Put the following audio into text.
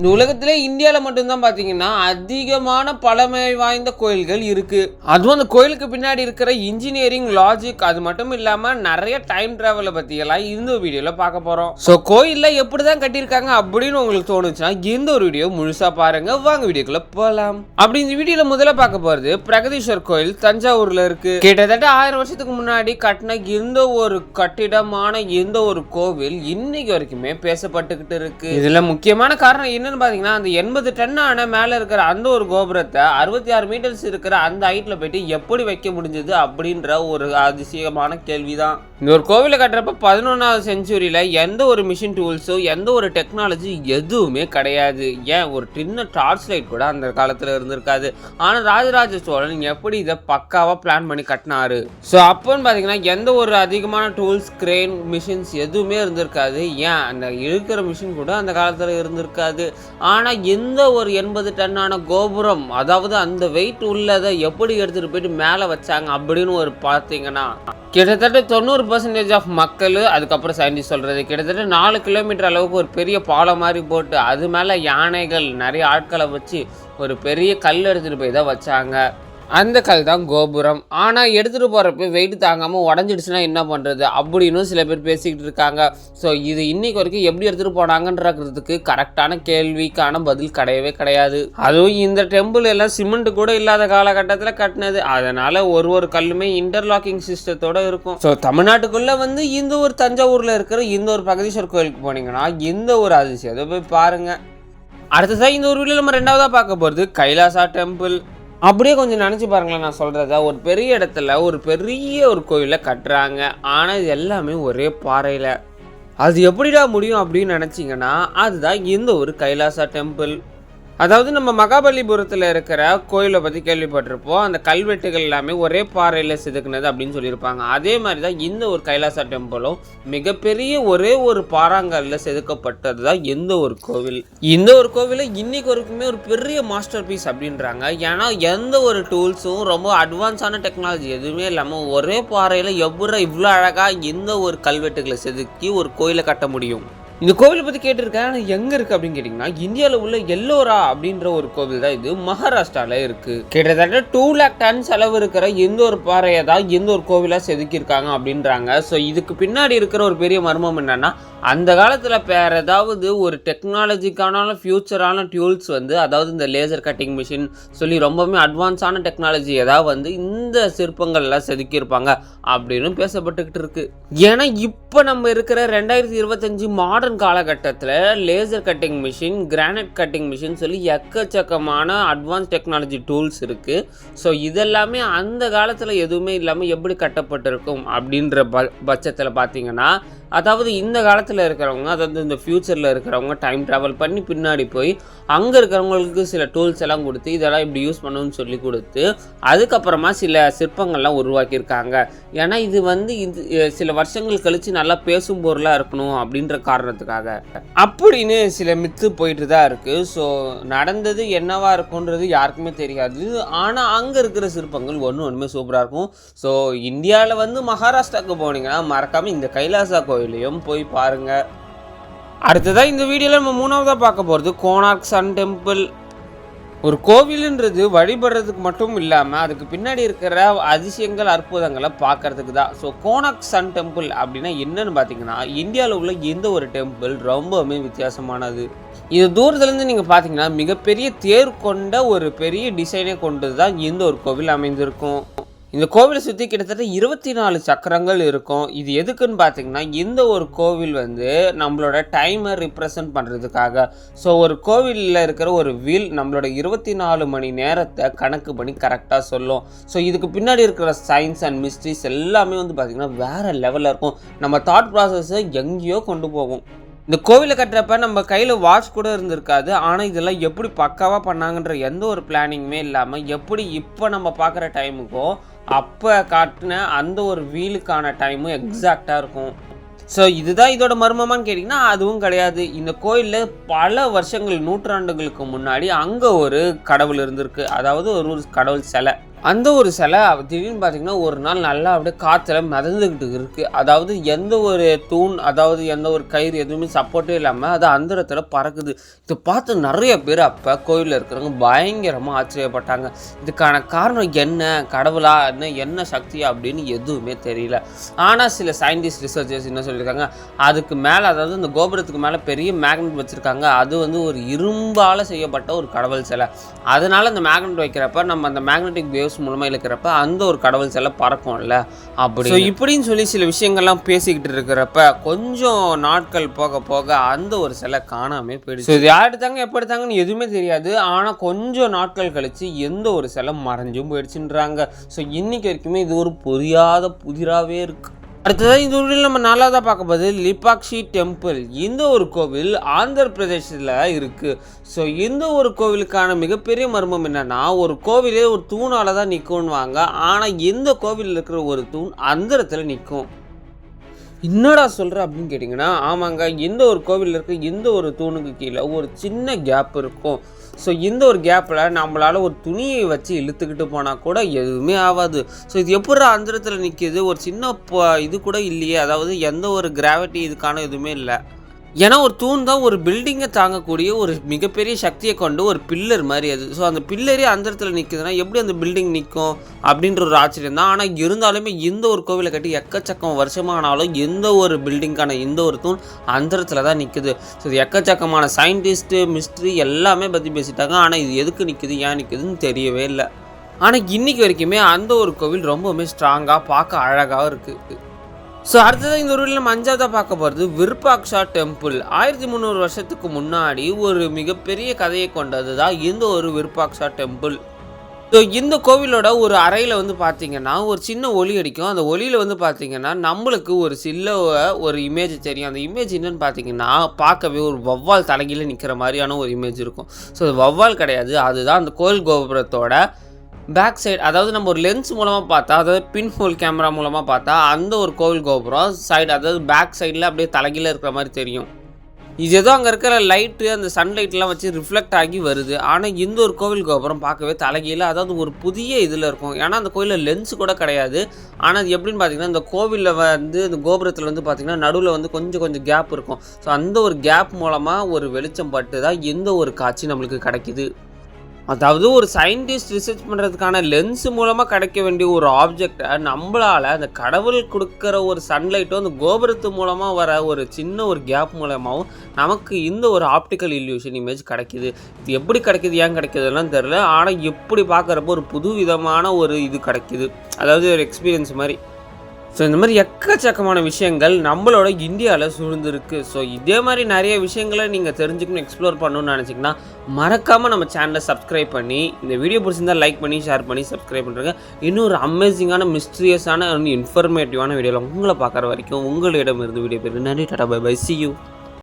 இந்த உலகத்திலே இந்தியாவில் மட்டும்தான் பார்த்தீங்கன்னா அதிகமான பழமை வாய்ந்த கோயில்கள் இருக்கு. அதுவும் அந்த கோயிலுக்கு பின்னாடி இருக்கிற இன்ஜினியரிங் லாஜிக் அது மட்டும் இல்லாமல் நிறைய டைம் டிராவலை பற்றியெல்லாம் இந்த வீடியோவில் பார்க்க போகிறோம் ஸோ கோயிலில் எப்படி தான் கட்டியிருக்காங்க அப்படின்னு உங்களுக்கு தோணுச்சுன்னா இந்த ஒரு வீடியோ முழுசாக பாருங்க. வாங்க வீடியோக்குள்ள போகலாம் அப்படி இந்த வீடியோவில் முதல்ல பார்க்க போகிறது பிரகதீஸ்வர் கோயில் தஞ்சாவூரில் இருக்கு. கிட்டத்தட்ட ஆயிரம் வருஷத்துக்கு முன்னாடி கட்டின எந்த ஒரு கட்டிடமான எந்த ஒரு கோவில் இன்னைக்கு வரைக்குமே பேசப்பட்டுக்கிட்டு இருக்கு. இதுல முக்கியமான காரணம் என்ன என்னன்னு பார்த்தீங்கன்னா அந்த எண்பது டன்னான மேலே இருக்கிற அந்த ஒரு கோபுரத்தை அறுபத்தி ஆறு மீட்டர்ஸ் இருக்கிற அந்த ஹைட்டில் போயிட்டு எப்படி வைக்க முடிஞ்சது அப்படின்ற ஒரு அதிசயமான கேள்விதான். இந்த ஒரு கோவிலை கட்டுறப்ப பதினொன்றாவது செஞ்சுரியில் எந்த ஒரு மிஷின் டூல்ஸோ எந்த ஒரு டெக்னாலஜி எதுவுமே கிடையாது. ஏன்? ஒரு சின்ன டார்ச் லைட் கூட அந்த காலத்தில் இருந்திருக்காது. ஆனால் ராஜராஜ சோழன் எப்படி இதை பக்காவாக பிளான் பண்ணி கட்டினாரு? ஸோ அப்போன்னு பார்த்தீங்கன்னா எந்த ஒரு அதிகமான டூல்ஸ் கிரெயின் மிஷின்ஸ் எதுவுமே இருந்திருக்காது. ஏன்? அந்த இழுக்கிற மிஷின் கூட அந்த காலத்தில் இருந்திருக்காது. ஆனால் எந்த ஒரு எண்பது டன்னான கோபுரம் அதாவது அந்த வெயிட் உள்ளதை எப்படி எடுத்துகிட்டு போயிட்டு மேலே வச்சாங்க அப்படின்னு ஒரு பார்த்தீங்கன்னா கிட்டத்தட்ட தொண்ணூறு பர்சன்டேஜ் ஆஃப் மக்கள் அதுக்கப்புறம் சயின்டிஸ்ட் சொல்கிறது கிட்டத்தட்ட நாலு கிலோமீட்டர் அளவுக்கு ஒரு பெரிய பாலம் மாதிரி போட்டு அது மேலே யானைகள் நிறைய ஆட்களை வச்சு ஒரு பெரிய கல் எடுத்துகிட்டு போய் தான் வச்சாங்க. அந்த கல் தான் கோபுரம். ஆனால் எடுத்துகிட்டு போகிறப்ப வெயிட் தாங்காமல் உடஞ்சிடுச்சுன்னா என்ன பண்ணுறது அப்படின்னு சில பேர் பேசிக்கிட்டு இருக்காங்க. ஸோ இது இன்னைக்கு வரைக்கும் எப்படி எடுத்துகிட்டு போனாங்கன்றதுக்கு கரெக்டான கேள்விக்கான பதில் கிடையவே கிடையாது. அதுவும் இந்த டெம்பிள் எல்லாம் சிமெண்ட் கூட இல்லாத காலகட்டத்தில் கட்டினது. அதனால் ஒரு ஒரு கல்லுமே இன்டர்லாக்கிங் சிஸ்டத்தோடு இருக்கும். ஸோ தமிழ்நாட்டுக்குள்ளே வந்து இந்த ஒரு தஞ்சாவூரில் இருக்கிற இந்த ஒரு பகதீஸ்வர் கோயிலுக்கு போனீங்கன்னா இந்த ஒரு அதிசயத்தை போய் பாருங்கள் அடுத்ததாக இந்த ஒரு வீடியோ நம்ம ரெண்டாவதாக பார்க்க போகிறது கைலாசா டெம்பிள் அப்படியே கொஞ்சம் நினச்சி பாருங்களேன் நான் சொல்கிறத ஒரு பெரிய இடத்துல ஒரு பெரிய ஒரு கோயிலை கட்டுறாங்க. ஆனால் இது எல்லாமே ஒரே பாறையில். அது எப்படிடா முடியும் அப்படின்னு நினச்சிங்கன்னா அதுதான் இந்த ஒரு கைலாசா டெம்பிள் அதாவது நம்ம மகாபலிபுரத்தில் இருக்கிற கோயிலை பற்றி கேள்விப்பட்டிருப்போம். அந்த கல்வெட்டுகள் எல்லாமே ஒரே பாறையில் செதுக்குனது அப்படின்னு சொல்லியிருப்பாங்க. அதே மாதிரி தான் இந்த ஒரு கைலாசா டெம்பிளும் மிகப்பெரிய ஒரே ஒரு பாறாங்கல்ல செதுக்கப்பட்டது தான் எந்த ஒரு கோவில். இந்த ஒரு கோவிலை இன்னைக்கு வரைக்குமே ஒரு பெரிய மாஸ்டர் பீஸ் அப்படின்றாங்க. ஏன்னா எந்த ஒரு டூல்ஸும் ரொம்ப அட்வான்ஸான டெக்னாலஜி எதுவுமே இல்லாமல் ஒரே பாறையில் எவ்வளோ இவ்வளோ அழகாக எந்த ஒரு கல்வெட்டுகளை செதுக்கி ஒரு கோயிலை கட்ட முடியும். இந்த கோவிலை பற்றி கேட்டிருக்கேன். ஆனால் எங்கே இருக்குது அப்படின்னு கேட்டிங்கன்னா இந்தியாவில் உள்ள எல்லோரா அப்படின்ற ஒரு கோவில் தான் இது. மகாராஷ்டிராவில் இருக்குது கிட்டத்தட்ட டூ லேக் டன் செலவு இருக்கிற எந்த ஒரு பாறையை தான் எந்த ஒரு கோவிலாக செதுக்கியிருக்காங்க அப்படின்றாங்க. ஸோ இதுக்கு பின்னாடி இருக்கிற ஒரு பெரிய மர்மம் என்னென்னா அந்த காலத்தில் வேற ஏதாவது ஒரு டெக்னாலஜிக்கான ஃபியூச்சரான டியூல்ஸ் வந்து அதாவது இந்த லேசர் கட்டிங் மிஷின் சொல்லி ரொம்பவுமே அட்வான்ஸான டெக்னாலஜி ஏதாவது வந்து இந்த சிற்பங்கள்லாம் செதுக்கியிருப்பாங்க அப்படின்னு பேசப்பட்டுக்கிட்டு இருக்கு. ஏன்னா இப்போ நம்ம இருக்கிற ரெண்டாயிரத்தி இருபத்தஞ்சி மாடர்ன் காலகட்டத்தில் laser cutting machine granite cutting machine சொல்லி எக்கச்சக்கமான அட்வான்ஸ் டெக்னாலஜி டூல்ஸ் இருக்குது ஸோ இதெல்லாமே அந்த காலத்தில் எதுவுமே இல்லாமல் எப்படி கட்டப்பட்டிருக்கும் அப்படின்ற ப பட்சத்தில் பார்த்தீங்கன்னா அதாவது இந்த காலத்தில் இருக்கிறவங்க அதாவது இந்த ஃப்யூச்சரில் இருக்கிறவங்க டைம் ட்ராவல் பண்ணி பின்னாடி போய் அங்கே இருக்கிறவங்களுக்கு சில டூல்ஸ் எல்லாம் கொடுத்து இதெல்லாம் இப்படி யூஸ் பண்ணணும்னு சொல்லி கொடுத்து அதுக்கப்புறமா சில சிற்பங்கள்லாம் உருவாக்கியிருக்காங்க. ஏன்னா இது வந்து இது சில வருஷங்கள் கழித்து நல்லா பேசும் பொருளாக இருக்கணும் அப்படின்ற காரணத்துக்காக. அப்படின்னு சில மித்து போயிட்டு தான் இருக்குது ஸோ நடந்தது என்னவா இருக்குன்றது யாருக்குமே தெரியாது. ஆனால் அங்கே இருக்கிற சிற்பங்கள் ஒன்று ஒன்றுமே சூப்பராக இருக்கும். ஸோ இந்தியாவில் வந்து மகாராஷ்டிராவுக்கு போனீங்கன்னா மறக்காமல் இந்த கைலாசா கோயிலையும் போய் பாருங்கள் அடுத்ததாக இந்த வீடியோவில் நம்ம மூணாவதாக பார்க்க போகிறது கோனார்க் சன் டெம்பிள். ஒரு கோவிலுன்றது வழிபடுறதுக்கு மட்டும் இல்லாமல் அதுக்கு பின்னாடி இருக்கிற அதிசயங்கள் அற்புதங்களை பார்க்கறதுக்கு தான். ஸோ கோனாக் சன் டெம்பிள் அப்படின்னா என்னன்னு பார்த்தீங்கன்னா இந்தியாவில் உள்ள எந்த ஒரு டெம்பிள் ரொம்பவுமே வித்தியாசமானது. இது தூரத்துலேருந்து நீங்கள் பார்த்தீங்கன்னா மிகப்பெரிய தேர் கொண்ட ஒரு பெரிய டிசைனை கொண்டது தான் இந்த ஒரு கோவில் அமைந்திருக்கும். இந்த கோவிலை சுற்றி கிட்டத்தட்ட இருபத்தி நாலு சக்கரங்கள் இருக்கும். இது எதுக்குன்னு பார்த்தீங்கன்னா இந்த ஒரு கோவில் வந்து நம்மளோட டைமை ரிப்ரசன்ட் பண்ணுறதுக்காக ஸோ ஒரு கோவிலில் இருக்கிற ஒரு வீல் நம்மளோட இருபத்தி நாலு மணி நேரத்தை கணக்கு பண்ணி கரெக்டாக சொல்லும். ஸோ இதுக்கு பின்னாடி இருக்கிற சயின்ஸ் அண்ட் மிஸ்ட்ரிஸ் எல்லாமே வந்து பார்த்திங்கன்னா வேறு லெவலில் இருக்கும். நம்ம தாட் ப்ராசஸை எங்கேயோ கொண்டு போகும். இந்த கோவிலை கட்டுறப்ப நம்ம கையில் வாட்ச் கூட இருந்திருக்காது. ஆனால் இதெல்லாம் எப்படி பக்காவாக பண்ணாங்கன்ற எந்த ஒரு பிளானிங்குமே இல்லாமல் எப்படி இப்போ நம்ம பார்க்குற டைமுக்கோ அப்போ காட்டின அந்த ஒரு வீலுக்கான டைமும் எக்ஸாக்டாக இருக்கும். ஸோ இதுதான் இதோட மர்மமான்னு கேட்டிங்கன்னா அதுவும் கிடையாது. இந்த கோயிலில் பல வருஷங்கள் நூற்றாண்டுகளுக்கு முன்னாடி அங்கே ஒரு கடவுள் இருந்திருக்கு. அதாவது ஒரு ஒரு கடவுள் சிலை. அந்த ஒரு சிலை திடீர்னு பார்த்திங்கன்னா ஒரு நாள் நல்லா அப்படியே காற்றுல மிதந்துக்கிட்டு இருக்குது அதாவது எந்த ஒரு தூண் அதாவது எந்த ஒரு கயிறு எதுவுமே சப்போர்ட்டே இல்லாமல் அது அந்தரத்தில் பறக்குது. இதை பார்த்து நிறைய பேர் அப்போ கோயிலில் இருக்கிறவங்க பயங்கரமாக ஆச்சரியப்பட்டாங்க. இதுக்கான காரணம் என்ன? கடவுளா? என்ன என்ன சக்தியா அப்படின்னு எதுவுமே தெரியல. ஆனால் சில சயின்டிஸ்ட் ரிசர்ச்சர்ஸ் என்ன சொல்லியிருக்காங்க அதுக்கு மேலே அதாவது இந்த கோபுரத்துக்கு மேலே பெரிய மேக்னெட் வச்சுருக்காங்க. அது வந்து ஒரு இரும்பால் செய்யப்பட்ட ஒரு கடவுள் சிலை. அதனால் அந்த மேக்னெட் வைக்கிறப்ப நம்ம அந்த மேக்னெட்டிக் வேவ்ஸ் மூலமாக இழுக்கிறப்ப அந்த ஒரு கடவுள் சிலை பறக்கும்ல. அப்படி ஸோ இப்படின்னு சொல்லி சில விஷயங்கள்லாம் பேசிக்கிட்டு இருக்கிறப்ப கொஞ்சம் நாட்கள் போக போக அந்த ஒரு சிலை காணாமே போயிடுச்சு. ஸோ இது யார் எடுத்தாங்க எப்போ எடுத்தாங்கன்னு எதுவுமே தெரியாது. ஆனால் கொஞ்சம் நாட்கள் கழிச்சு எந்த ஒரு சிலை மறைஞ்சும் போயிடுச்சுன்றாங்க. ஸோ இன்னைக்கு வரைக்குமே இது ஒரு புரியாத புதிராகவே இருக்கு. அடுத்ததாக இந்த ஊரில் நம்ம நாலாவதாக பார்க்க போது லிபாக்ஷி டெம்பிள். இந்த ஒரு கோவில் ஆந்திர பிரதேசத்தில் இருக்குது ஸோ இந்த ஒரு கோவிலுக்கான மிகப்பெரிய மர்மம் என்னென்னா ஒரு கோவிலே ஒரு தூணால் தான் நிற்கும்வாங்க ஆனால் இந்த கோவிலில் இருக்கிற ஒரு தூண் அந்த இடத்துல நிற்கும் என்னடா சொல்கிற அப்படின்னு கேட்டிங்கன்னா ஆமாங்க எந்த ஒரு கோவிலில் இருக்க எந்த ஒரு தூணுக்கு கீழே ஒரு சின்ன கேப் இருக்கும். ஸோ இந்த ஒரு கேப்பில் நம்மளால் ஒரு துணியை வச்சு இழுத்துக்கிட்டு போனால் கூட எதுவுமே ஆகாது. ஸோ இது எப்படி அந்தரத்தில் நிற்கிது ஒரு சின்ன ப- இது கூட இல்லையே. அதாவது எந்த ஒரு கிராவிட்டி இதுக்கான எதுவுமே இல்லை. ஏன்னா ஒரு தூண் தான் ஒரு பில்டிங்கை தாங்கக்கூடிய ஒரு மிகப்பெரிய சக்தியை கொண்டு ஒரு பில்லர் மாதிரி அது. ஸோ அந்த பில்லரே அந்த இடத்துல நிற்குதுன்னா எப்படி அந்த பில்டிங் நிற்கும் அப்படின்ற ஒரு ஆச்சரியம் தான். ஆனால் இருந்தாலுமே இந்த ஒரு கோவிலை கட்டி எக்கச்சக்கம் வருஷமானாலும் எந்த ஒரு பில்டிங்கான இந்த ஒரு தூண் அந்த இடத்துல தான் நிற்குது ஸோ இது எக்கச்சக்கமான சயின்டிஸ்ட்டு மிஸ்ட்ரி எல்லாமே பற்றி பேசிட்டாங்க. ஆனால் இது எதுக்கு நிற்குது ஏன் நிற்குதுன்னு தெரியவே இல்லை. ஆனால் இன்றைக்கி வரைக்குமே அந்த ஒரு கோவில் ரொம்பவுமே ஸ்ட்ராங்காக பார்க்க அழகாக இருக்குது ஸோ அடுத்தது இந்த ஊரில் நம்ம அஞ்சாவதாக பார்க்க போகிறது விருப்பாக்ஷா டெம்பிள் ஆயிரத்தி முந்நூறு வருஷத்துக்கு முன்னாடி ஒரு மிகப்பெரிய கதையை கொண்டது தான் இந்த ஒரு விருப்பாக்ஷா டெம்பிள் ஸோ இந்த கோவிலோட ஒரு அறையில் வந்து பார்த்தீங்கன்னா ஒரு சின்ன ஒளி அடிக்கும். அந்த ஒளியில் வந்து பார்த்தீங்கன்னா நம்மளுக்கு ஒரு சில்ல ஒரு இமேஜ் தெரியும். அந்த இமேஜ் என்னன்னு பார்த்தீங்கன்னா பார்க்கவே ஒரு வவ்வால் தலைகீழ நிற்கிற மாதிரியான ஒரு இமேஜ் இருக்கும். ஸோ அது வவ்வால் கிடையாது. அதுதான் அந்த கோயில் கோபுரத்தோட பேக் சைடு அதாவது நம்ம ஒரு லென்ஸ் மூலமாக பார்த்தா அதாவது பின் ஹோல் கேமரா மூலமாக பார்த்தா அந்த ஒரு கோவில் கோபுரம் சைடு அதாவது பேக் சைடில் அப்படியே தலைகீழ இருக்கிற மாதிரி தெரியும். இது ஏதோ அங்கே இருக்கிற லைட்டு அந்த சன்லைட்லாம் வச்சு ரிஃப்ளெக்ட் ஆகி வருது. ஆனால் இந்த ஒரு கோவில் கோபுரம் பார்க்கவே தலைகீழ அதாவது ஒரு புதிய இதில் இருக்கும். ஏன்னா அந்த கோயிலில் லென்ஸ் கூட கிடையாது. ஆனால் அது எப்படின்னு பார்த்தீங்கன்னா இந்த கோவிலில் வந்து இந்த கோபுரத்தில் வந்து பார்த்திங்கன்னா நடுவில் வந்து கொஞ்சம் கொஞ்சம் கேப் இருக்கும். ஸோ அந்த ஒரு கேப் மூலமாக ஒரு வெளிச்சம் பட்டு தான் எந்த ஒரு காட்சி நம்மளுக்கு கிடைக்கிது. அதாவது ஒரு சயின்டிஸ்ட் ரிசர்ச் பண்ணுறதுக்கான லென்ஸ் மூலமாக கிடைக்க வேண்டிய ஒரு ஆப்ஜெக்டை நம்மளால் அந்த கடவுள் கொடுக்குற ஒரு சன்லைட்டும் அந்த கோபுரத்து மூலமாக வர ஒரு சின்ன ஒரு கேப் மூலமாகவும் நமக்கு இந்த ஒரு ஆப்டிக்கல் இல்யூஷன் இமேஜ் கிடைக்கிது. இது எப்படி கிடைக்கிது ஏன் கிடைக்கிதுலாம் தெரில ஆனால் எப்படி பார்க்குறப்போ ஒரு புது விதமான ஒரு இது கிடைக்கிது. அதாவது ஒரு எக்ஸ்பீரியன்ஸ் மாதிரி. ஸோ இந்த மாதிரி எக்கச்சக்கமான விஷயங்கள் நம்மளோட இந்தியாவில் சூழ்ந்துருக்கு. ஸோ இதே மாதிரி நிறைய விஷயங்களை நீங்கள் தெரிஞ்சுக்கணும் எக்ஸ்ப்ளோர் பண்ணணும்னு நினச்சிங்கன்னா மறக்காமல் நம்ம சேனலை சப்ஸ்கிரைப் பண்ணி இந்த வீடியோ பிடிச்சிருந்தால் லைக் பண்ணி ஷேர் பண்ணி சப்ஸ்கிரைப் பண்ணுறாங்க இன்னும் ஒரு அமேசிங்கான மிஸ்ட்ரியஸான இன்ஃபர்மேட்டிவான வீடியோவில் உங்களை பார்க்குற வரைக்கும் உங்களிடம் இருந்து வீடியோ பேர் நன்றி tata bye bye see you